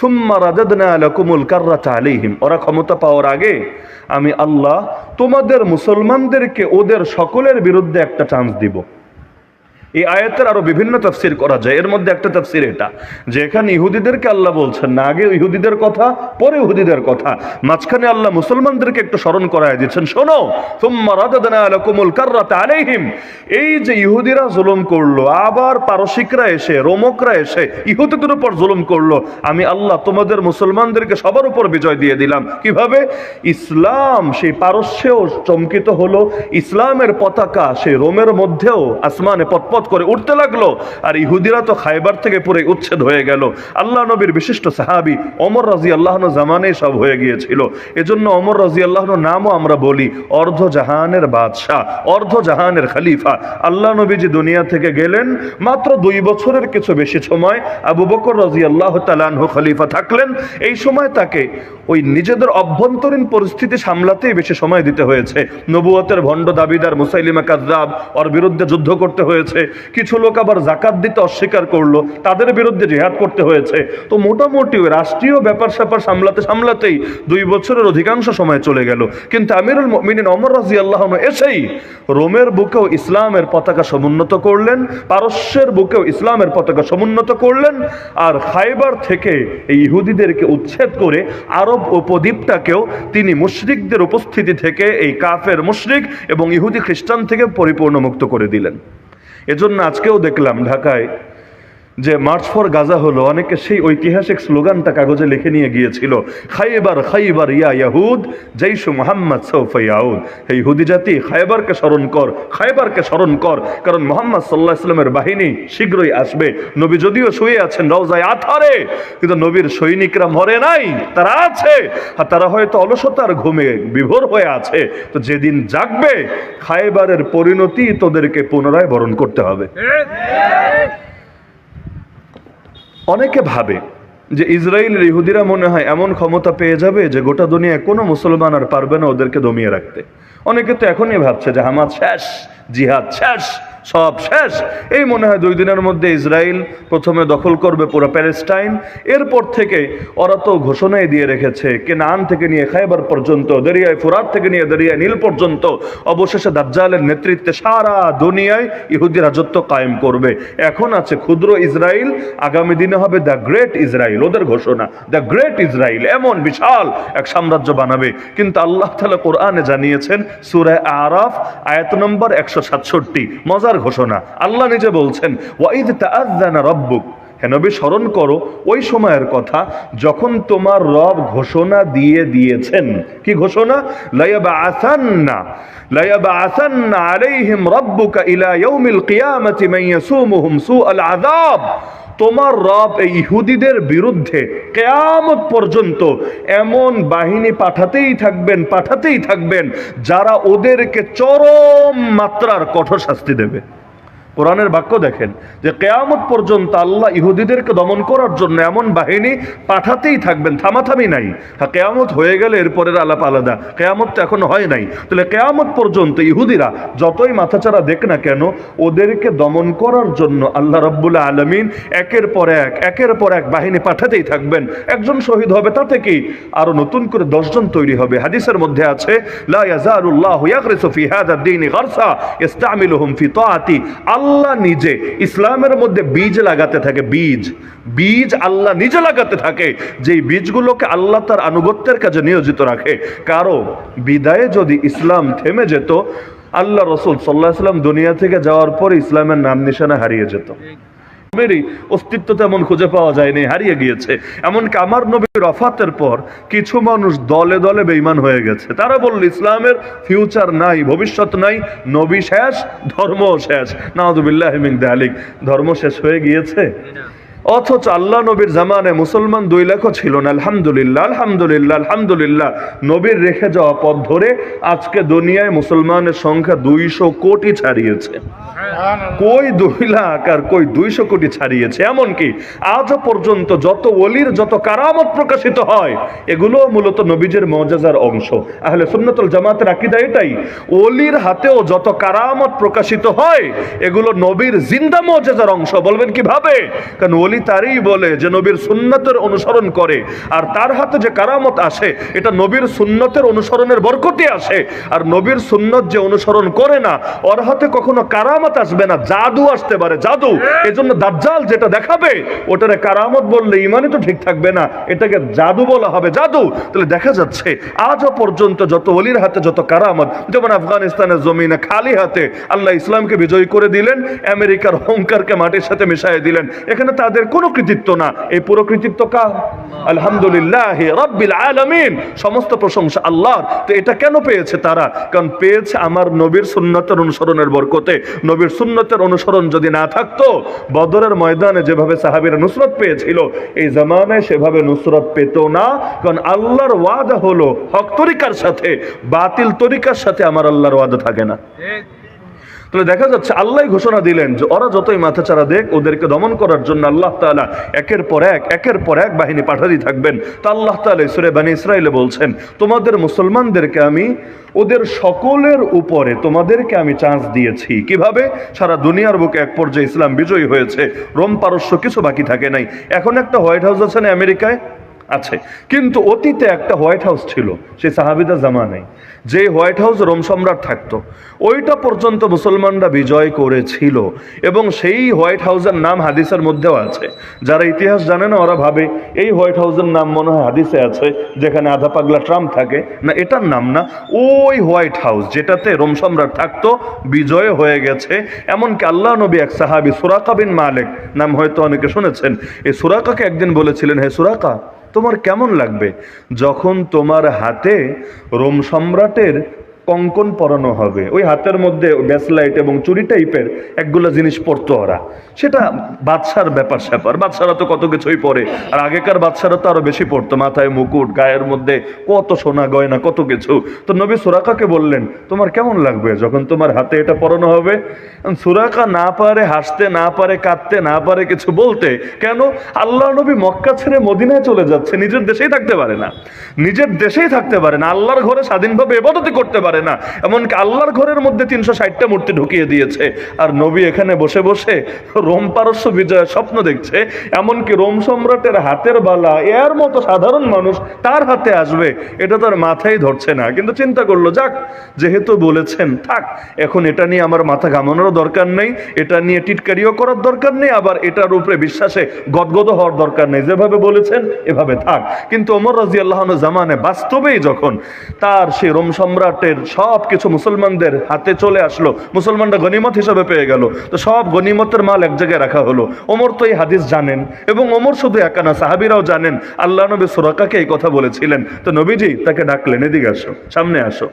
সুম্মা রাদাদনা লাকুমুল কাররাতা আলাইহিম। ওরা ক্ষমতা পাওয়ার আগে আমি আল্লাহ তোমাদের মুসলমানদেরকে ওদের সকলের বিরুদ্ধে একটা চান্স দিব। এই আয়াতের আরও বিভিন্ন তাফসির করা যায়। এর মধ্যে একটা তাফসির এটা, যে এখানে ইহুদিদেরকে আল্লাহ বলছেন, না আগে ইহুদিদের কথা, পরে ইহুদিদের কথা। মাঝখানে আল্লাহ মুসলমানদেরকে একটু স্মরণ করায় দিচ্ছেন, শোনো আলাইহিম। এই যে ইহুদিরা জুলুম করল, আবার পারসিকরা এসে, রোমকরা এসে, ইহুদিদের উপর জুলুম করল, আমি আল্লাহ তোমাদের মুসলমানদেরকে সবার উপর বিজয় দিয়ে দিলাম। কীভাবে? ইসলাম সেই পারস্যেও চমকিত হলো, ইসলামের পতাকা সেই রোমের মধ্যেও আসমানে পথপথ করে উঠতে লাগল। আর ইহুদিরা তো খাইবার থেকে পুরো উচ্ছেদ হয়ে গেল। আল্লাহ নবীর বিশিষ্ট সাহাবি অমর রাজি আল্লাহন জামানে সব হয়ে গিয়েছিল। এজন্য অমর রাজি আল্লাহন নামও আমরা বলি অর্ধ জাহানের বাদশাহ, অর্ধ জাহানের খলিফা। আল্লাহ নবীজি দুনিয়া থেকে গেলেন, মাত্র দুই বছরের কিছু বেশি সময় আবু বকর রাজি আল্লাহ তালানহ খলিফা থাকলেন। এই সময় তাকে ওই নিজেদের অভ্যন্তরীণ পরিস্থিতি সামলাতেই বেশি সময় দিতে হয়েছে। নবুয়তের ভণ্ড দাবিদার মুসাইলিমা কাজরাব ওর বিরুদ্ধে যুদ্ধ করতে হয়েছে। কিছু লোক আবার জাকাত দিতে অস্বীকার করল, তাদের বিরুদ্ধে জেহাদ করতে হয়েছে। তো মোটামুটি রাষ্ট্রীয় ব্যাপার স্যাপার সামলাতে সামলাতেই দুই বছরের অধিকাংশ সময় চলে গেল। কিন্তু আমিরুল মিনিন অমর রাজি আল্লাহ এসেই রোমের বুকেও ইসলামের পতাকা সমুন্নত করলেন, পারস্যের বুকেও ইসলামের পতাকা সমুন্নত করলেন, আর খাইবার থেকে এই ইহুদিদেরকে উচ্ছেদ করে আরব উপদ্বীপটাকেও তিনি মুশরিকদের উপস্থিতি থেকে এই কাফের মুশরিক এবং ইহুদি খ্রিস্টান থেকে পরিপূর্ণ মুক্ত করে দিলেন। এজন্য আজকেও দেখলাম ঢাকায় যে মার্চ ফর গাজা হলো, অনেকে সেই ঐতিহাসিক স্লোগানটা কাগজে লিখে নিয়ে গিয়েছিল, খাইবার খাইবার ইয়া ইয়াহুদ, জৈশু মোহাম্মদ সৌফা ইয়াউদ। হুদি জাতি, খাইবারকে স্মরণ কর, খাইবারকে স্মরণ কর, কারণ মোহাম্মদ সাল্লাহ ইসলামের বাহিনী শীঘ্রই আসবে। নবী যদিও শুয়ে আছেন রওজায় আথারে কিন্তু নবীর সৈনিকরা মরে নাই, তারা আছে, আর তারা হয়তো অলসতার ঘুমে বিভোর হয়ে আছে। তো যেদিন জাগবে, খাইবারের পরিণতি তোদেরকে পুনরায় বরণ করতে হবে। অনেকে ভাবে যে ইসরায়েলের ইহুদিরা মনে হয় এমন ক্ষমতা পেয়ে যাবে যে গোটা দুনিয়ায় কোনো মুসলমান আর পারবে না ওদেরকে দমিয়ে রাখতে। অনেকে তো এখনই ভাবছে যে হামাদ শেষ, জিহাদ শেষ সব শেষ। এই মনে হয় দুই দিনের মধ্যে ইসরায়েল প্রথমে দখল করবে পুরো প্যালেস্টাইন। এরপর থেকে ওরা তো ঘোষণাই দিয়ে রেখেছে, কেনান থেকে নিয়ে খাইবার পর্যন্ত, দরিয়ায় ফুরাত থেকে নিয়ে দরিয়ায় নীল পর্যন্ত, অবশেষে দাজ্জালের নেতৃত্বে সারা দুনিয়ায় ইহুদি রাজত্ব কায়েম করবে। এখন আছে ক্ষুদ্র ইসরায়েল, আগামী দিনে হবে দ্য গ্রেট ইসরায়েল ওদের ঘোষণা। দ্য গ্রেট ইসরায়েল এমন বিশাল এক সাম্রাজ্য বানাবে। কিন্তু আল্লাহ তালা কোরআনে জানিয়েছেন সুরায় আরাফ, আয়াত নম্বর একশো সাতষট্টি, মজার ঘোষণা। আল্লাহ নিজে বলছেন, ওয়াইদ তাআযানা রব্বুক। হ্যাঁ স্মরণ করো, ওই সময়ের কথা, যখন তোমার রব ঘোষণা দিয়ে দিয়েছেন। কি ঘোষণা? লাইয়াবা আসান্না লাইয়াবা আসান্না আলাইহিম রব্বুকা ইলা ইয়াউমিল কিয়ামাতি মান ইয়াসুমুহুম সুআল আযাব। তোমার রব এই ইহুদিদের বিরুদ্ধে কেয়ামত পর্যন্ত এমন বাহিনী পাঠাতেই থাকবেন পাঠাতেই থাকবেন, যারা ওদেরকে চরম মাত্রার কঠোর শাস্তি দেবে। কোরআনের বাক্য দেখেন যে কেয়ামত পর্যন্ত আল্লাহ ইহুদিদেরকে দমন করার জন্য এমন বাহিনী পাঠাতেই থাকবেন, থামাথামি নাই। হ্যাঁ কেয়ামত হয়ে গেলে এরপরের আলাপ আলাদা। কেয়ামত তো এখনও হয় নাই। তাহলে কেয়ামত পর্যন্ত ইহুদিরা যতই মাথাচাড়া দেখ না কেন, ওদেরকে দমন করার জন্য আল্লাহ রব্বুল্লাহ আলমিন একের পর এক, একের পর এক বাহিনী পাঠাতেই থাকবেন। একজন শহীদ হবে তাতে কি? আরও নতুন করে দশজন তৈরি হবে। হাদিসের মধ্যে আছে, লা ইয়াজালুল্লাহু ইয়াগরিসু ফি হাদা দ্বীনি গারসা, ইস্তামিলুহুম ফি তাআতি। আল্লাহ নিজে ইসলামের মধ্যে বীজ লাগাতে থাকে, বীজ। বীজ আল্লাহ নিজে লাগাতে থাকে। যেই বীজগুলোকে আল্লাহ তার আনুগত্যের কাজে নিয়োজিত রাখে। কারও বিদায়ে যদি ইসলাম থেমে যেত, আল্লাহ রসুল সাল্লাহ সাল্লাম দুনিয়া থেকে যাওয়ার পর ইসলামের নাম নিশানা হারিয়ে যেত। অস্তিত্ব তেমন খুঁজে পাওয়া যায়নি, হারিয়ে গিয়েছে। এমনকি আমার নবীর রফাতের পর কিছু মানুষ দলে দলে বেইমান হয়ে গেছে। তারা বলল, ইসলামের ফিউচার নাই, ভবিষ্যৎ নাই, নবী শেষ ধর্ম শেষ। নাউদুবিল্লাহ দালিক। ধর্ম শেষ হয়ে গিয়েছে? অথচ আল্লাহ নবীর জামানে মুসলমান দুই লাখও ছিল না। আলহামদুলিল্লাহ আলহামদুলিল্লাহ আলহামদুলিল্লাহ। নবীর রেখে যাওয়া পথ ধরে আজকে দুনিয়ায় মুসলমানের সংখ্যা দুইশো কোটি ছাড়িয়েছে। কই দুই লাখ আর কই দুইশো কোটি ছাড়িয়েছে? এমনকি আজও পর্যন্ত যত ওলির যত কারামত প্রকাশিত হয় এগুলো মূলত নবীজের মজাজার অংশ। আহলে সুন্নতুল জামাতের আকিদা এটাই, ওলির হাতেও যত কারামত প্রকাশিত হয়, এগুলো নবীর জিন্দা মজাজার অংশ। বলবেন কীভাবে? কারণ ওলি অলি তারই বলে যে নবীর সুন্নতের অনুসরণ করে। আর তার হাতে যে কারামত আসে, এটা নবীর সুন্নতের অনুসরণের বরকতে আসে। আর নবীর সুন্নত যে অনুসরণ করে না, ওর হাতে কখনো কারামত আসবে না, জাদু আসতে পারে, জাদু। এজন্য দাজ্জাল যেটা দেখাবে, ওটারে কারামত বললে ইমানই তো ঠিক থাকবে না, এটাকে জাদু বলা হবে, জাদু। তাহলে দেখা যাচ্ছে, আজও পর্যন্ত যত অলির হাতে যত কারামত, যেমন আফগানিস্তানের জমিনে খালি হাতে আল্লাহ ইসলামকে বিজয়ী করে দিলেন, আমেরিকার হংকারকে মাটির সাথে মিশাই দিলেন, এখানে তাদের কোনো কৃতিত্ব না। এই পুরো কৃতিত্ব কার? আলহামদুলিল্লাহ রব্বিল আলামিন। সমস্ত প্রশংসা আল্লাহর। তো এটা কেন পেয়েছে তারা? কারণ পেয়েছে আমার নবীর সুন্নতের অনুসরণের বরকতে। নবীর সুন্নতের অনুসরণ যদি না থাকতো, বদরের ময়দানে যেভাবে সাহাবীরা নুসরত পেয়েছিল, এই জামানায় সেভাবে নুসরত পেত না। কারণ আল্লাহর ওয়াদা হলো হক তরিকার সাথে, বাতিল তরিকার সাথে আমার আল্লাহর ওয়াদা থাকে না। তাহলে দেখা যাচ্ছে আল্লাহ ঘোষণা দিলেন যে ওরা যতই মাথা চারা দেখ, ওদেরকে দমন করার জন্য আল্লাহ তাআলা একের পর এক, একের পর এক বাহিনী পাঠাতেই থাকবেন। তা আল্লাহ তাআলা সুরে বানী ইসরায়েলে বলছেন, তোমাদের মুসলমানদেরকে আমি, ওদের সকলের উপরে তোমাদেরকে আমি চান্স দিয়েছি। কীভাবে? সারা দুনিয়ার বুকে এক পর্যায়ে ইসলাম বিজয়ী হয়েছে। রোম পারস্য কিছু বাকি থাকে নাই। এখন একটা হোয়াইট হাউস আছে না আমেরিকায়? আছে। কিন্তু অতীতে একটা হোয়াইট হাউস ছিল, সেই সাহাবিদা জামানায়। যে হোয়াইট হাউস রোম সম্রাট থাকতো, ওইটা পর্যন্ত মুসলমানরা বিজয় করেছিল এবং সেই হোয়াইট হাউসের নাম হাদিসের মধ্যেও আছে। যারা ইতিহাস জানে না, ওরা ভাবে এই হোয়াইট হাউসের নাম মনে হয় হাদিসে আছে, যেখানে আধা পাগলা ট্রাম্প থাকে। না, এটার নাম না, ওই হোয়াইট হাউস যেটাতে রোম সম্রাট থাকতো, বিজয় হয়ে গেছে। এমনকি আল্লাহ নবী এক সাহাবি সুরাকা বিন মালিক, নাম হয়তো অনেকে শুনেছেন, এই সুরাকাকে একদিন বলেছিলেন, হে সুরাকা তোমার কেমন লাগবে? যখন তোমার হাতে রোম সম্রাটের কঙ্কন পরানো হবে। ওই হাতের মধ্যে ব্যাসলাইট এবং চুরি টাইপের একগুলো জিনিস পরতো ওরা। সেটা বাদশার ব্যাপার স্যাপার। বাদশারা তো কত কিছুই পরে। আর আগেকার বাদশারা তো আরও বেশি পড়তো মাথায় মুকুট, গায়ের মধ্যে কত সোনা গয়না, কত কিছু। তো নবী সুরাকাকে বললেন, তোমার কেমন লাগবে যখন তোমার হাতে এটা পরানো হবে? সুরাকা না পারে, হাসতে না পারে, কাঁদতে না পারে কিছু বলতে, কেন? আল্লাহ নবী মক্কা ছেড়ে মদিনায় চলে যাচ্ছে, নিজের দেশেই থাকতে পারে না। নিজের দেশেই থাকতে পারে না। আল্লাহর ঘরে স্বাধীনভাবে এবাদতি করতে পারে না। এমনকি আল্লাহর ঘরের মধ্যে তিনশো ষাটটা মূর্তি ঢুকিয়ে দিয়েছে। আর নবী এখানে বসে বসে রোম পারস্য বিজয়ের স্বপ্ন দেখছে। এমনকি রোম সম্রাটের হাতের বালা, এর মতো সাধারণ মানুষ তার হাতে আসবে, এটা তার মাথায় ধরছে না। কিন্তু চিন্তা করল, যাক, যেহেতু বলেছেন, থাক, এখন এটা নিয়ে আমার মাথা ঘামানোরও দরকার নেই, এটা নিয়ে টিটকারিও করার দরকার নেই, আবার এটার উপরে বিশ্বাসে গদগদ হওয়ার দরকার নেই। যেভাবে বলেছেন, এভাবে থাক। কিন্তু ওমর রাজি আল্লাহন জামানে বাস্তবেই যখন তার সেই রোম সম্রাটের সব কিছু মুসলমানদের হাতে চলে আসলো। মুসলমানরা গনিমত হিসাবে পেয়ে গেল। তো সব গনিমতের মাল এক জায়গায় রাখা হলো। ওমর তো এই হাদিস জানেন এবং ওমর শুধু একা না, সাহাবিরাও জানেন। আল্লাহ নবী সুরাকাকে এই কথা বলেছিলেন। তো নবীজি তাকে ডাকলেন, এদিকে আসো, সামনে আসো।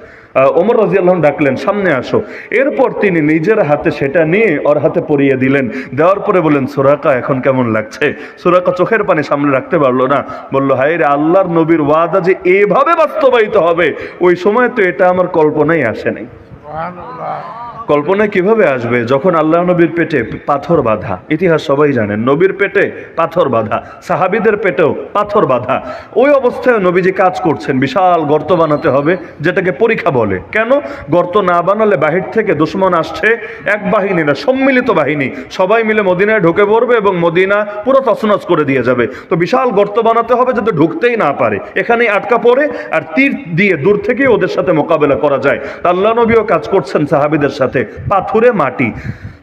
ওমর রাজি আল্লাহ ডাকলেন, সামনে আসো। এরপর তিনি নিজের হাতে সেটা নিয়ে ওর হাতে পরিয়ে দিলেন। দেওয়ার পরে বললেন, সুরাকা এখন কেমন লাগছে? সুরাকা চোখের পানি সামনে রাখতে পারল না। বলল হায় রে আল্লাহর নবীর ওয়াদা যে এভাবে বাস্তবায়িত হবে, ওই সময় তো এটা আমার কল্পনাই আসে নাই। কল্পনায় কীভাবে আসবে যখন আল্লাহ নবীর পেটে পাথর বাঁধা? ইতিহাস সবাই জানেন, নবীর পেটে পাথর বাঁধা, সাহাবিদের পেটেও পাথর বাঁধা। ওই অবস্থায় নবীজি কাজ করছেন, বিশাল গর্ত বানাতে হবে, যেটাকে পরীক্ষা বলে। কেন? গর্ত না বানালে বাহির থেকে দুশ্মন আসছে, এক বাহিনী না, সম্মিলিত বাহিনী। সবাই মিলে মদিনায় ঢুকে পড়বে এবং মদিনা পুরো তছনছ করে দিয়ে যাবে। তো বিশাল গর্ত বানাতে হবে যাতে ঢুকতেই না পারে। এখানেই আটকা পড়ে আর তীর দিয়ে দূর থেকেই ওদের সাথে মোকাবেলা করা যায়। তা আল্লাহ নবীও কাজ করছেন সাহাবিদের সাথে। পাথুরে মাটি।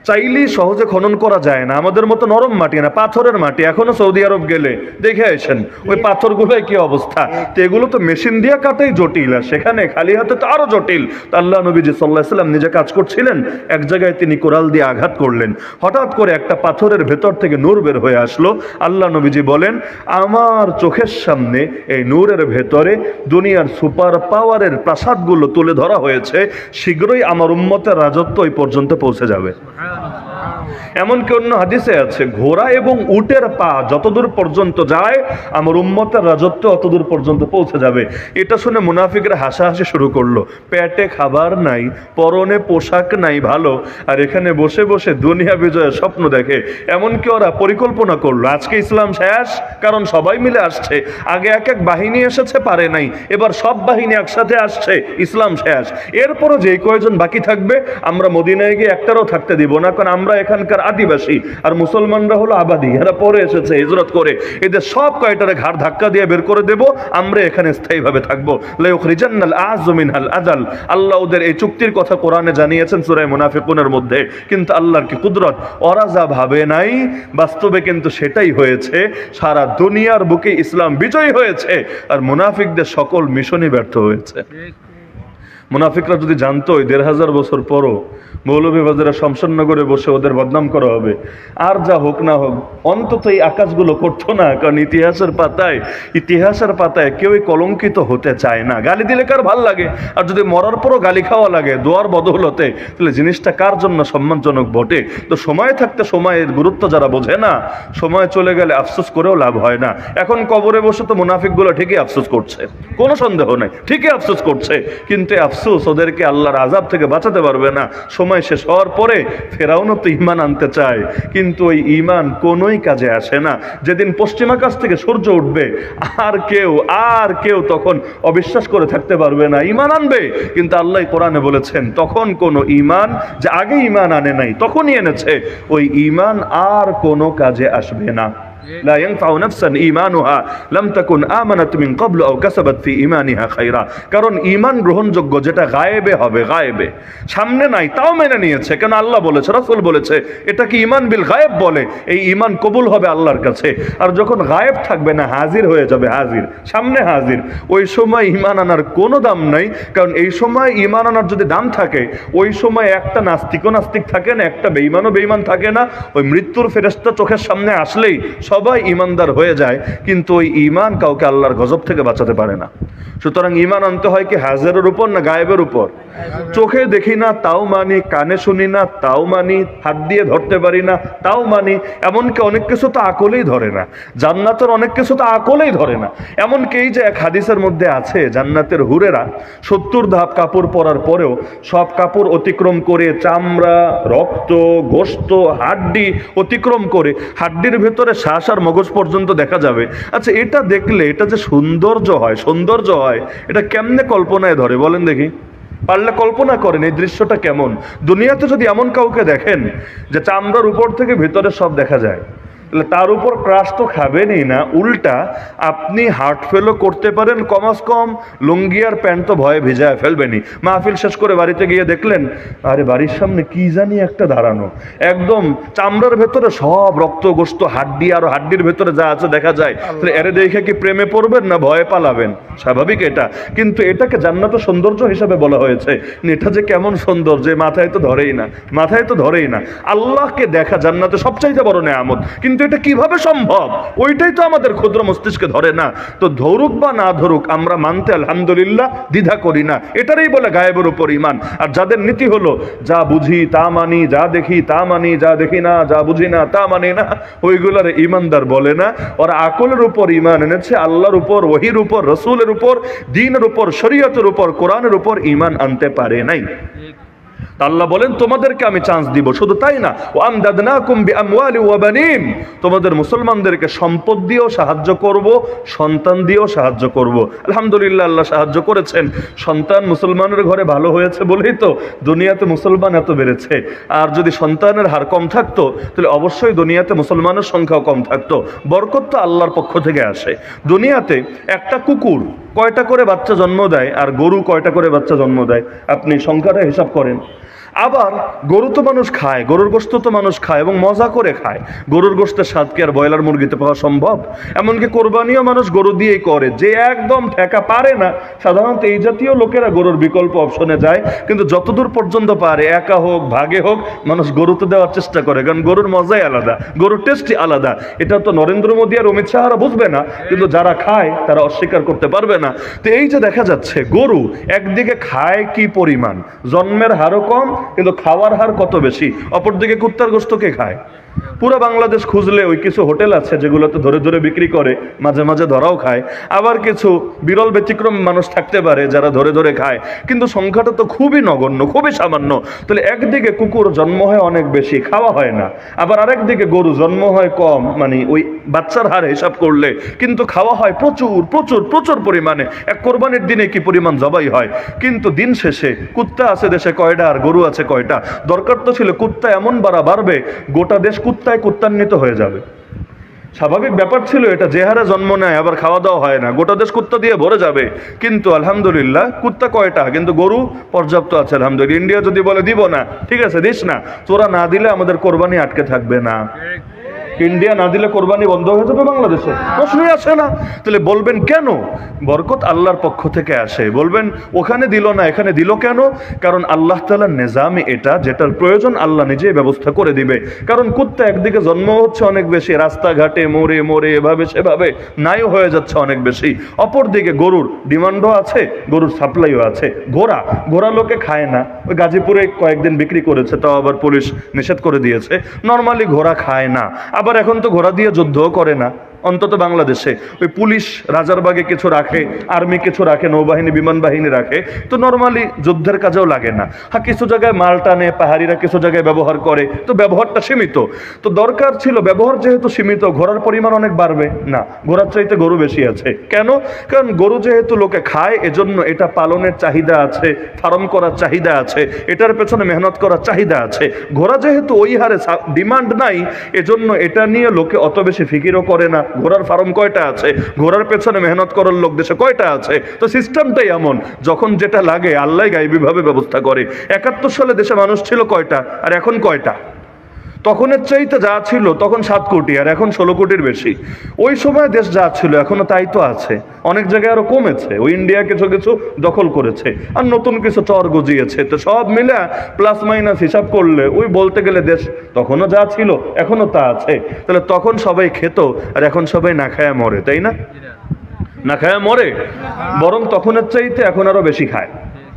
চাইলেই সহজে খনন করা যায় না। আমাদের মতো নরম মাটি না, পাথরের মাটি। এখনও সৌদি আরব গেলে দেখে আসেন, ওই পাথরগুলোয় কি অবস্থা? তো এগুলো তো মেশিন দিয়ে কাটাই জটিল, আর সেখানে খালি হাতে তো আরও জটিল। আল্লাহ নবীজি সাল্লাহ সাল্লাম নিজে কাজ করছিলেন, এক জায়গায় তিনি কোরাল দিয়ে আঘাত করলেন। হঠাৎ করে একটা পাথরের ভেতর থেকে নূর বের হয়ে আসলো। আল্লাহ নবীজি বলেন, আমার চোখের সামনে এই নূরের ভেতরে দুনিয়ার সুপার পাওয়ারের প্রাসাদগুলো তুলে ধরা হয়েছে। শীঘ্রই আমার উম্মতের রাজত্ব ওই পর্যন্ত পৌঁছে যাবে। এমনকি অন্য হাদিসে আছে, ঘোড়া এবং উটের পা যতদূর পর্যন্ত যায়, আমার উম্মতের রাজত্ব অতদূর পর্যন্ত পৌঁছে যাবে। এটা শুনে মুনাফিকরা হাসাহাসি শুরু করল। পেটে খাবার নাই, পরনে পোশাক নাই ভালো, আর এখানে বসে বসে দুনিয়া বিজয়ের স্বপ্ন দেখে। এমনকি ওরা পরিকল্পনা করল, আজকে ইসলাম শেষ, কারণ সবাই মিলে আসছে। আগে এক এক বাহিনী এসেছে, পারে নাই, এবার সব বাহিনী একসাথে আসছে, ইসলাম শেষ। এরপরও যে কয়জন বাকি থাকবে, আমরা মদিনায় গিয়ে একটারও থাকতে দিব না, কারণ আমরা এখানকার আদিবাসী আর মুসলমানরা হলো আবাদি। এরা পরে এসেছে হিজরত করে। এদের সব কয়টারে ঘাড় ধাক্কা দিয়ে বের করে দেব, আমরা এখানে স্থায়ীভাবে থাকব। লাইখরিজান্নাল আজমিনহাল আজাল আল্লাহ ওদের এই চুক্তির কথা কোরআনে জানিয়েছেন সূরা মুনাফিকুনের মধ্যে। কিন্তু আল্লাহর কি কুদরত? ওরা যা ভাবে নাই। বাস্তবে কিন্তু সেটাই হয়েছে। সারা দুনিয়ার বুকে ইসলাম বিজয়ী হয়েছে। আর মুনাফিকদের সকল মিশনই ব্যর্থ হয়েছে। মুনাফিকরা যদি জানতো ওই দেড় হাজার বছর পরও মৌলভীবাজারে শমশাননগরে বসে ওদের বদনাম করা হবে, আর যা হোক না হোক, অন্তত এই আকাশগুলো করতো না, কারণ ইতিহাসের পাতায় ইতিহাসের পাতায় কেউই কলঙ্কিত হতে চায় না। গালি দিলে কার ভালো লাগে? আর যদি মরার পরও গালি খাওয়া লাগে দোয়ার বদৌলতে, তাহলে জিনিসটা কার জন্য সম্মানজনক বটে? তো সময় থাকতে সময়ের গুরুত্ব যারা বোঝে না, সময় চলে গেলে আফসোস করেও লাভ হয় না। এখন কবরে বসে তো মুনাফিকগুলো ঠিকই আফসোস করছে, কোনো সন্দেহ নেই, ঠিকই আফসোস করছে, কিন্তু এই আফসোস, ওদেরকে আল্লাহর আজাব থেকে বাঁচাতে পারবে না। সময় শেষ হওয়ার পরে ফেরাউনও তো ইমান আনতে চায়, কিন্তু ওই ইমান কোনোই কাজে আসে না। যেদিন পশ্চিমাকাশ থেকে সূর্য উঠবে, আর কেউ আর কেউ তখন অবিশ্বাস করে থাকতে পারবে না। ইমান আনবে, কিন্তু আল্লাহ কোরআনে বলেছেন, তখন কোনো ইমান যে আগে ইমান আনে নাই, তখনই এনেছে। ওই ইমান আর কোনো কাজে আসবে না। لا ينفع نفسا إيمانها لم تكن آمنت من قبل أو كسبت في إيمانها خيرا কারণ ঈমান গ্রহণযোগ্য যেটা গায়েবে হবে গায়েবে সামনে নাই তাও মেনে নিয়েছে কেন আল্লাহ বলেছে রাসূল বলেছে এটা কি ঈমান বিল গায়েব বলে এই ঈমান কবুল হবে আল্লাহর কাছে আর যখন গায়েব থাকবে না হাজির হয়ে যাবে হাজির সামনে হাজির ওই সময় ঈমান আনার কোনো দাম নাই কারণ এই সময় ঈমান আনার যদি দাম থাকে ওই সময় একটা নাস্তিকও নাস্তিক থাকে না একটা বেঈমানও বেঈমান থাকে না ওই মৃত্যুর ফেরেশতা চোখের সামনে আসলেই সবাই ইমানদার হয়ে যায়, কিন্তু ওই ইমান কাউকে আল্লাহর গজব থেকে বাঁচাতে পারে না। সুতরাং ইমান আনতে হয় কি হাজারের উপর না গায়েবের উপর? চোখে দেখি না, তাও মানি, কানে শুনি না, তাও মানি, হাত দিয়ে ধরতে পারি না, তাও মানি, এমনকি অনেক কিছু তো আকলেই ধরে না। জান্নাতের অনেক কিছু তো আকলেই ধরে না। এমনকি এই যে এক হাদিসের মধ্যে আছে, জান্নাতের হুরেরা সত্তর ধাপ কাপড় পরার পরেও সব কাপড় অতিক্রম করে চামড়া, রক্ত গোস্ত হাড্ডি অতিক্রম করে, হাড্ডির ভেতরে শ্বাস আর মগজ পর্যন্ত দেখা যাবে। আচ্ছা এটা দেখলে এটা যে সৌন্দর্য হয় সৌন্দর্য হয়, এটা কেমনে কল্পনায় ধরে বলেন দেখি? পারলে কল্পনা করেন এই দৃশ্যটা কেমন? দুনিয়াতে যদি এমন কাউকে দেখেন যে চামড়ার উপর থেকে ভেতরে সব দেখা যায় তার উপর ক্রাশ তো খাবেনই না, উল্টা আপনি হার্ট ফেলও করতে পারেন কমাস কম লুঙ্গি আর প্যান্ট তো ভয়ে ভিজায় ফেলবেনই। মাহফিল শেষ করে বাড়িতে গিয়ে দেখলেন, আরে বাড়ির সামনে কি জানি একটা দাঁড়ানো। একদম চামড়ার ভেতরে সব রক্ত গোস্ত হাড্ডি আর হাড্ডির ভেতরে যা আছে দেখা যায়। তাহলে এরে দেখে কি প্রেমে পড়বেন না ভয়ে পালাবেন? স্বাভাবিক এটা। কিন্তু এটাকে জান্নাত সৌন্দর্য হিসাবে বলা হয়েছে। এটা যে কেমন সৌন্দর্য মাথায় তো ধরেই না, মাথায় তো ধরেই না। আল্লাহকে দেখা জান্নাতে সবচাইতে বড় নেয়ামত। কিন্তু এটা কীভাবে সম্ভব? ওইটাই তো আমাদের ক্ষুদ্র মস্তিষ্কে ধরে না। তো ধরুক বা না ধরুক, আমরা মানতে আলহামদুলিল্লাহ দ্বিধা করি না। এটারই বলে গায়েবের উপর ইমান আর যাদের নীতি হলো, যা বুঝি তা মানি, যা দেখি তা মানি, যা দেখি না, যা বুঝি না তা মানি না, ওইগুলার ইমানদার বলে না। ওরা আকলের উপর ইমান এনেছে, আল্লাহর উপর, ওহির উপর, রসুলের উপর, দিনের উপর, শরীয়তের উপর, কোরআনের উপর ইমান আনতে পারে নাই। আল্লাহ বলেন, তোমাদেরকে আমি চান্স দিব। শুধু তাই না ও আমদাদনাকুম বিআমওয়ালি ওয়া বানিন তোমাদের মুসলমানদেরকে সম্পদ দিয়েও সাহায্য করব, সন্তান দিয়েও সাহায্য করব। আলহামদুলিল্লাহ, আল্লাহ সাহায্য করেছেন। সন্তান মুসলমানের ঘরে ভালো হয়েছে বলেই তো দুনিয়াতে মুসলমান এত বেড়েছে। আর যদি সন্তানের হার কম থাকতো, তাহলে অবশ্যই দুনিয়াতে মুসলমানের সংখ্যাও কম থাকতো। বরকত তো আল্লাহর পক্ষ থেকে আসে। দুনিয়াতে একটা কুকুর কয়টা করে বাচ্চা জন্ম দেয় আর গরু কয়টা করে বাচ্চা জন্ম দেয়? আপনি সংখ্যাটা হিসাব করেন। আবার গরু তো মানুষ খায়, গরুর গোস্ত তো মানুষ খায় এবং মজা করে খায়। গরুর গোস্তের স্বাদ কি আর ব্রয়লার মুরগিতে পাওয়া সম্ভব? এমনকি কোরবানিও মানুষ গরু দিয়েই করে। যে একদম ঠেকা পারে না, সাধারণত এই জাতীয় লোকেরা গরুর বিকল্প অপশনে যায়। কিন্তু যতদূর পর্যন্ত পারে, একা হোক, ভাগে হোক, মানুষ গরুতে দেওয়ার চেষ্টা করে। কারণ গরুর মজাই আলাদা, গরুর টেস্টই আলাদা। এটা তো নরেন্দ্র মোদী আর অমিত শাহরা বুঝবে না। কিন্তু যারা খায়, তারা অস্বীকার করতে পারবে না। তো এই যে দেখা যাচ্ছে, গরু একদিকে খায় কি পরিমাণ? জন্মের হারও কম কিন্তু খাওয়ার হার কত বেশি? অপরদিকে কুত্তার গোস্ত কে খায়? পুরো বাংলাদেশ খুঁজলে ওই কিছু হোটেল আছে যেগুলোতে ধরে ধরে বিক্রি করে, মাঝে মাঝে ধরাও খায়। আবার কিছু বিরল ব্যতিক্রম মানুষ থাকতে পারে যারা ধরে ধরে খায়। কিন্তু সংখ্যাটা তো খুবই নগণ্য, খুবই সামান্য। তাহলে একদিকে কুকুর জন্ম হয় অনেক বেশি, খাওয়া হয় না। আবার আরেকদিকে গরু জন্ম হয় কম মানে ওই বাচ্চার হারে হিসাব করলে। কিন্তু খাওয়া হয় প্রচুর প্রচুর প্রচুর পরিমাণে। এক কোরবানির দিনে কি পরিমাণ জবাই হয়? কিন্তু দিন শেষে কুত্তা আছে দেশে কয়টা আর গরু আছে কয়টা? দরকার তো ছিল কুত্তা এমন বাড়া বাড়বে, গোটা দেশ কুত্তায় কুত্তান্বিত হয়ে যাবে। স্বাভাবিক ব্যাপার ছিল এটা যেহারা জন্ম নেয়, আবার খাওয়া দাওয়া হয় না। গোটা দেশ কুত্তা দিয়ে ভরে যাবে। কিন্তু আলহামদুলিল্লাহ, কুত্তা কয়টা? কিন্তু গরু পর্যাপ্ত আছে, আলহামদুলিল্লাহ। ইন্ডিয়া যদি বলে, দিব না। ঠিক আছে, দিস না। তোরা না দিলে আমাদের কোরবানি আটকে থাকবে না। ইন্ডিয়া না দিলে কোরবানি বন্ধ হয়ে যাবে বাংলাদেশে। প্রশ্নই আসে না। তাহলে বলবেন কেন? বরকত আল্লাহর পক্ষ থেকে আসে। বলবেন, ওখানে দিল না, এখানে দিল কেন? কারণ আল্লাহ তালার নেজামে এটা, যেটার প্রয়োজন আল্লাহ নিজেই ব্যবস্থা করে দিবে। কারণ কুত্তা একদিকে জন্ম হচ্ছে অনেক বেশি, রাস্তাঘাটে মোড়ে মোড়ে এভাবে সেভাবে নাইও হয়ে যাচ্ছে অনেক বেশি। অপরদিকে গরুর ডিমান্ডও আছে, গরুর সাপ্লাইও আছে। ঘোড়া ঘোড়া লোকে খায় না। ওই গাজীপুরে কয়েকদিন বিক্রি করেছে, তাও আবার পুলিশ নিষেধ করে দিয়েছে। নর্মালি ঘোড়া খায় না। আবার এখন তো ঘোড়া দিয়ে যুদ্ধও করে না। অন্তত বাংলাদেশে। ওই পুলিশ রাজারবাগে কিছু রাখে, আর্মি কিছু রাখে, নৌবাহিনী বিমান বাহিনী রাখে, তো নর্মালি যুদ্ধের কাজেও লাগে না। হ্যাঁ কিছু জায়গায় মাল টানে, পাহাড়িরা কিছু জায়গায় ব্যবহার করে, তো ব্যবহারটা সীমিত। তো দরকার ছিল, ব্যবহার যেহেতু সীমিত, ঘোড়ার পরিমাণ অনেক বাড়বে। না, ঘোড়ার চাইতে গরু বেশি আছে। কেন? কারণ গরু যেহেতু লোকে খায়, এজন্য এটা পালনের চাহিদা আছে, ফার্ম করার চাহিদা আছে, এটার পেছনে মেহনত করার চাহিদা আছে। ঘোড়া যেহেতু ওই হারে ডিমান্ড নাই, এজন্য এটা নিয়ে লোকে অত বেশি ফিকিরও করে না। ঘোড়ার ফার্ম কয়টা আছে? ঘোড়ার পেছনে মেহনত করার লোক দেশে কয়টা আছে? তো সিস্টেমটাই এমন, যখন যেটা লাগে আল্লাহ গাইবীভাবে ব্যবস্থা করে। একাত্তর সালে দেশে মানুষ ছিল কয়টা? আর এখন কয়টা? তখনের চাইতে যা ছিল তখন সাত কোটি, আর এখন ষোলো কোটির বেশি। ওই সময় দেশ যা ছিল, এখনও তাই তো আছে। অনেক জায়গায় আরও কমেছে। ওই ইন্ডিয়া কিছু কিছু দখল করেছে। আর নতুন কিছু চর গজিয়েছে। তো সব মিলে প্লাস মাইনাস হিসাব করলে ওই বলতে গেলে দেশ তখনও যা ছিল এখনও তা আছে। তাহলে তখন সবাই খেত, আর এখন সবাই না খায়া মরে, তাই না? না খায়া মরে, বরং তখনের চাইতে এখন আরও বেশি খায়।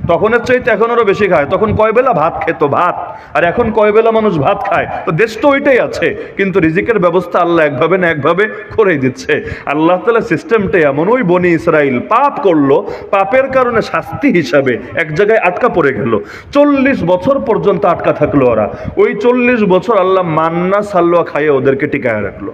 তখনের চাইতে এখন আরও বেশি খায়। তখন কয় বেলা ভাত খেত? ভাত। আর এখন কয় বেলা মানুষ ভাত খায়? তো দেশ তো ওইটাই আছে। কিন্তু রিজিকের ব্যবস্থা আল্লাহ একভাবে না একভাবে করেই দিচ্ছে। আল্লাহ তালা সিস্টেমটাই এমন, ওই বনি ইসরাইল পাপ করল, পাপের কারণে শাস্তি হিসাবে এক জায়গায় আটকা পড়ে গেল। চল্লিশ বছর পর্যন্ত আটকা থাকল ওরা। ওই চল্লিশ বছর আল্লাহ মান্না সাল্লোয়া খাইয়ে ওদেরকে টিকায় রাখল।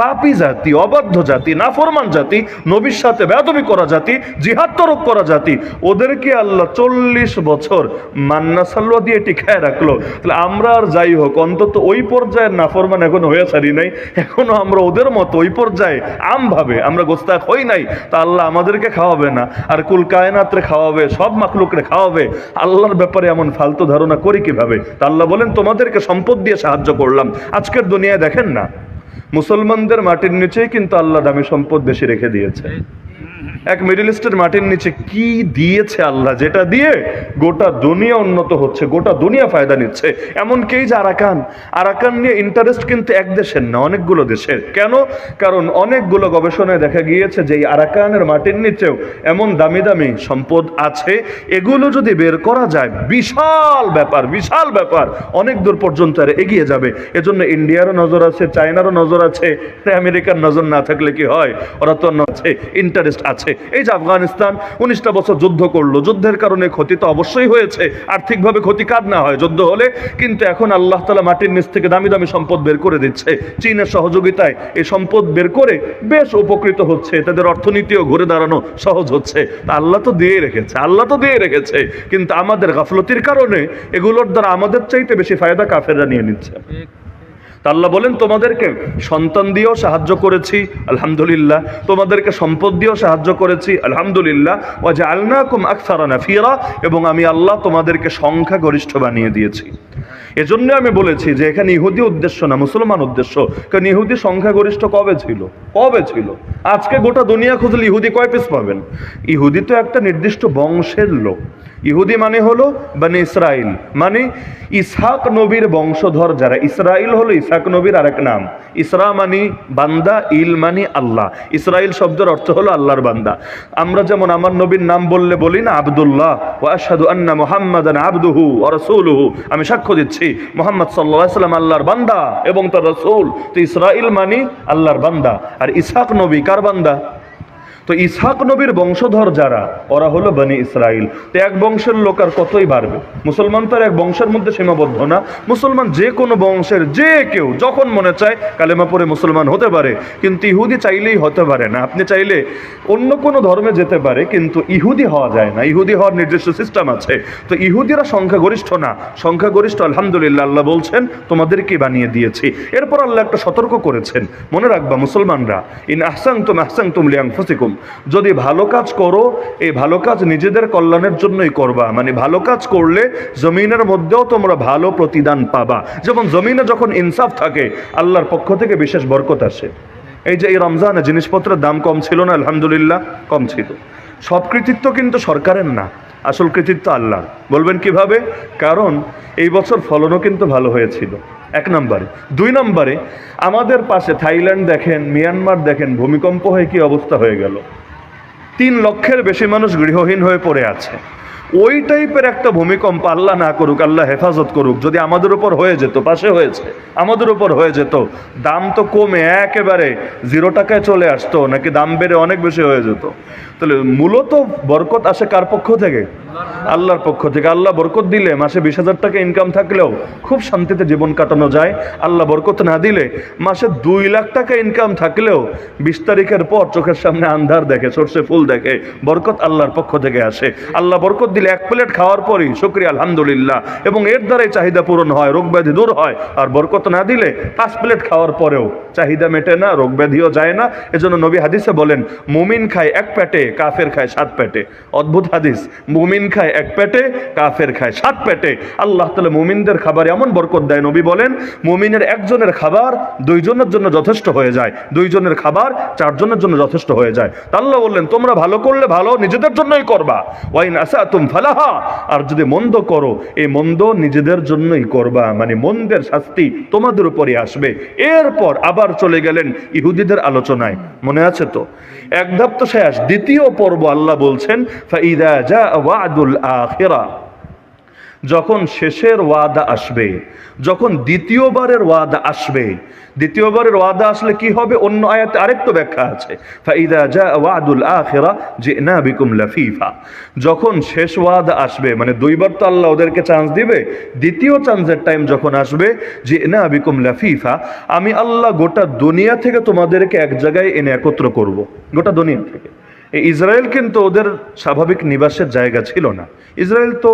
পাপি জাতি, অবাধ্য জাতি, নাফরমান জাতি, নবীর সাথে বেদবি করা জাতি, জিহাদ তরক করা জাতি, ওদেরকে আল্লাহ চল্লিশ বছর মান্না সাল্লা দিয়ে টিকায় রাখল। তাহলে আমরা আর যাই হোক, অন্তত ওই পর্যায়ের নাফরমান এখন হয়ে সারি নাই, এখনও আমরা ওদের মতো ওই পর্যায়ে আমভাবে আমরা গোস্তাক হই নাই, তা আল্লাহ আমাদেরকে খাওয়াবে না। আর কুল কায়নাত্রে খাওয়াবে, সব মাখলুকরে খাওয়াবে, আল্লাহর ব্যাপারে এমন ফালতু ধারণা করি কীভাবে? তা আল্লাহ বলেন, তোমাদেরকে সম্পদ দিয়ে সাহায্য করলাম। আজকের দুনিয়ায় দেখেন না। মুসলমানদের মাটির নিচেই কিন্তু আল্লাহ দামি সম্পদ বেশি রেখে দিয়েছে। এক মিডল ইস্টের মাটির নিচে কি দিয়েছে আল্লাহ? যেটা দিয়ে গোটা দুনিয়া উন্নত হচ্ছে, গোটা দুনিয়া ফায়দা নিচ্ছে। এমনকি এই যে আরাকান আরাকান নিয়ে ইন্টারেস্ট কিন্তু এক দেশের না, অনেকগুলো দেশের। কেন? কারণ অনেকগুলো গবেষণায় দেখা গিয়েছে যে এই আরাকানের মাটির নিচেও এমন দামি দামি সম্পদ আছে। এগুলো যদি বের করা যায়, বিশাল ব্যাপার বিশাল ব্যাপার। অনেক দূর পর্যন্ত আর এগিয়ে যাবে। এজন্য ইন্ডিয়ারও নজর আছে, চায়নারও নজর আছে, আমেরিকার নজর না থাকলে কি হয়? ওরা তো আছে ইন্টারেস্ট আছে। এই যে আফগানিস্তান, উনিশটা বছর যুদ্ধ করল। যুদ্ধের কারণে ক্ষতি তো অবশ্যই হয়েছে। আর্থিকভাবে ক্ষতি কার না হয়, যুদ্ধ হলে। কিন্তু এখন আল্লাহ তালা মাটির নিচ থেকে দামি দামি সম্পদ বের করে দিচ্ছে। চীনের সহযোগিতায় এই সম্পদ বের করে বেশ উপকৃত হচ্ছে। তাদের অর্থনীতিও ঘুরে দাঁড়ানো সহজ হচ্ছে। তা আল্লাহ তো দিয়ে রেখেছে, আল্লাহ তো দিয়ে রেখেছে। কিন্তু আমাদের গাফলতির কারণে এগুলোর দ্বারা আমাদের চাইতে বেশি ফায়দা কাফেররা নিয়ে নিচ্ছে। আল্লাহ বলেন, তোমাদেরকে সন্তান দিয়েও সাহায্য করেছি, আলহামদুলিল্লাহ। তোমাদেরকে সম্পদ দিয়েও সাহায্য করেছি, আলহামদুলিল্লাহ। ও যে আলনাকুম আকসারানা ফিরা এবং আমি আল্লাহ তোমাদেরকে সংখ্যা গরিষ্ঠ বানিয়ে দিয়েছি। এজন্য আমি বলেছি যে এখানে ইহুদি উদ্দেশ্য না, মুসলমান উদ্দেশ্য। কারণ ইহুদি সংখ্যাগরিষ্ঠ কবে ছিল? কবে ছিল? আজকে গোটা দুনিয়া খুঁজলে ইহুদি কয় পিস পাবেন? ইহুদি তো একটা নির্দিষ্ট বংশের লোক। ইহুদি মানে হলো মানে ইসরাইল মানে ইসহাক নবীর বংশধর যারা। ইসরাইল হলো ইসহাক নবীর আরেক নাম। ইসরা মানি বান্দা, ইল মানি আল্লাহ। ইসরাইল শব্দের অর্থ হলো আল্লাহর বান্দা। আমরা যেমন আমার নবীর নাম বললে বলি না, আবদুল্লাহ ও আশহাদু আন্না মুহাম্মাদান আবদুহু ওয়া রাসূলুহু। আমি সাক্ষ্য দিচ্ছি, মোহাম্মদ সাল্লাহ সাল্লাম আল্লাহর বান্দা এবং তার রসুল। তো ইসরাইল মানি আল্লাহর বান্দা। আর ইসাক নবী কার বান্দা? তো ইসহাক নবীর বংশধর যারা, ওরা হলো বনি ইসরাইল। তো এক বংশের লোক আর কতই বাড়বে? মুসলমান তো আর এক বংশের মধ্যে সীমাবদ্ধ না। মুসলমান যে কোনো বংশের যে কেউ, যখন মনে চায়, কালেমা পরে মুসলমান হতে পারে। কিন্তু ইহুদি চাইলেই হতে পারে না। আপনি চাইলে অন্য কোনো ধর্মে যেতে পারে, কিন্তু ইহুদি হওয়া যায় না। ইহুদি হওয়ার নির্দিষ্ট সিস্টেম আছে। তো ইহুদিরা সংখ্যাগরিষ্ঠ না। সংখ্যাগরিষ্ঠ, আলহামদুলিল্লাহ, আল্লাহ বলছেন তোমাদেরকে বানিয়ে দিয়েছি। এরপর আল্লাহ একটা সতর্ক করেছেন। মনে রাখবা, মুসলমানরা, ইন আহসাং তুম আহসাং তুম লিয়াং ফসিকুম যদি ভালো কাজ করো, এই ভালো কাজ নিজেদের কল্যাণের জন্যই করবা। মানে ভালো কাজ করলে জমিনের মধ্যেও তোমরা ভালো প্রতিদান পাবা। যেমন জমিনে যখন ইনসাফ থাকে, আল্লাহর পক্ষ থেকে বিশেষ বরকত আসে। এই যে এই রমজানে জিনিসপত্রের দাম কম ছিল না, আলহামদুলিল্লাহ কম ছিল। সব কৃতিত্ব কিন্তু সরকারের না, আসল কৃতিত্ব আল্লাহ বলবেন কীভাবে? কারণ এই বছর ফলনও কিন্তু ভালো হয়েছিল। এক নম্বরে। দুই নম্বরে, আমাদের পাশে থাইল্যান্ড দেখেন, মিয়ানমার দেখেন, ভূমিকম্প হয়ে কি অবস্থা হয়ে গেল। তিন লক্ষের বেশি মানুষ গৃহহীন হয়ে পড়ে আছে। ওই টাইপের একটা ভূমিকম্প আল্লাহ না করুক, আল্লাহ হেফাজত করুক, যদি আমাদের উপর হয়ে যেত, পাশে হয়েছে, আমাদের উপর হয়ে যেত, দাম তো কমে একেবারে, জিরো টাকায় চলে আসতো, নাকি দাম বেড়ে অনেক বেশি হয়ে যেত। তাহলে মূলত বরকত আসে কার পক্ষ থেকে? আল্লাহর পক্ষ থেকে। আল্লাহ বরকত দিলে মাসে বিশ হাজার টাকা ইনকাম থাকলেও খুব শান্তিতে জীবন কাটানো যায়। আল্লাহ বরকত না দিলে মাসে দুই লাখ টাকা ইনকাম থাকলেও বিশ তারিখের পর চোখের সামনে আন্ধার দেখে, সর্ষে ফুল দেখে, বরকত আল্লাহর পক্ষ থেকে আসে। আল্লাহ বরকত দিলে এক প্লেট খাওয়ার পরই, শুক্রিয়া, আলহামদুলিল্লাহ। এবং এর দ্বারাই চাহিদা পূরণ হয়, রোগ ব্যাধি দূর হয়। আর বরকত না দিলে পাঁচ প্লেট খাওয়ার পরেও চাহিদা মেটে না, রোগ ব্যাধিও যায় না। এজন্য নবী হাদিসে বলেন, মুমিন খায় এক পেটে, কাফের খায় সাত পেটে। অদ্ভুত হাদিস, মুমিন খায় এক পেটে, কাফের খায় সাত পেটে। আল্লাহ তালা মুমিনদের খাবার এমন বরকত দেয়, নবী বলেন, মুমিনের একজনের খাবার দুইজনের জন্য যথেষ্ট হয়ে যায়, দুইজনের খাবার চারজনের জন্য যথেষ্ট হয়ে যায়। আল্লাহ বললেন, তোমরা ভালো করলে ভালো, নিজেদের জন্যই করবা। ওয়াইন আসা তুম ফালাহা। আর যদি মন্দ করো, এই মন্দ নিজেদের জন্যই করবা। মানে মন্দের শাস্তি তোমাদের উপরে আসবে। এরপর আবার চলে গেলেন ইহুদিদের আলোচনায়। মনে আছে তো? এক ধাপ তো শেষ। দ্বিতীয় পর্ব আল্লাহ বলছেন ফাইদা যা ওয়াদুল আখিরা। যখন শেষের ওয়াদা আসবে, যখন দ্বিতীয়বারের ওয়াদা আসবে, দ্বিতীয়বারের ওয়াদা আসলে কি হবে? অন্য আয়াতে আরেকটু ব্যাখ্যা আছে। যা ওয়াদুল যে না বিকুম লাফিফা। যখন শেষ ওয়াদা আসবে মানে দুইবার তো আল্লাহ ওদেরকে চান্স দিবে, দ্বিতীয় চান্সের টাইম যখন আসবে যে না বিকুম লাফিফা, আমি আল্লাহ গোটা দুনিয়া থেকে তোমাদেরকে এক জায়গায় এনে একত্র করব। গোটা দুনিয়া থেকে। ইসরায়েল কিন্তু ওদের স্বাভাবিক নিবাসের জায়গা ছিল না। ইসরায়েল তো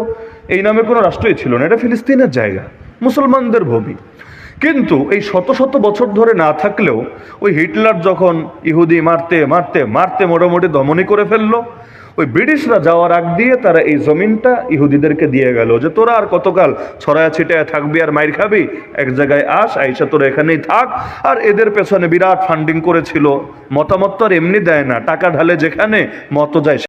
এই নামে কোনো রাষ্ট্রই ছিল না, এটা ফিলিস্তিনের জায়গা, মুসলমানদের ভূমি। কিন্তু এই শত শত বছর ধরে না থাকলেও ওই হিটলার যখন ইহুদি মারতে মারতে মারতে মোটামুটি দমনই করে ফেলল ওই ব্রিটিশরা যাওয়ার আগ দিয়ে তারা এই জমিনটা ইহুদিদেরকে দিয়ে গেল যে তোরা আর কতকাল ছড়ায় ছিটায় থাকবি আর মাইর খাবি? এক জায়গায় আস, আইসা তোরা এখানেই থাক। আর এদের পেছনে বিরাট ফান্ডিং করেছিল। মতামত তো আর এমনি দেয় না। টাকা ঢালে যেখানে মত যায়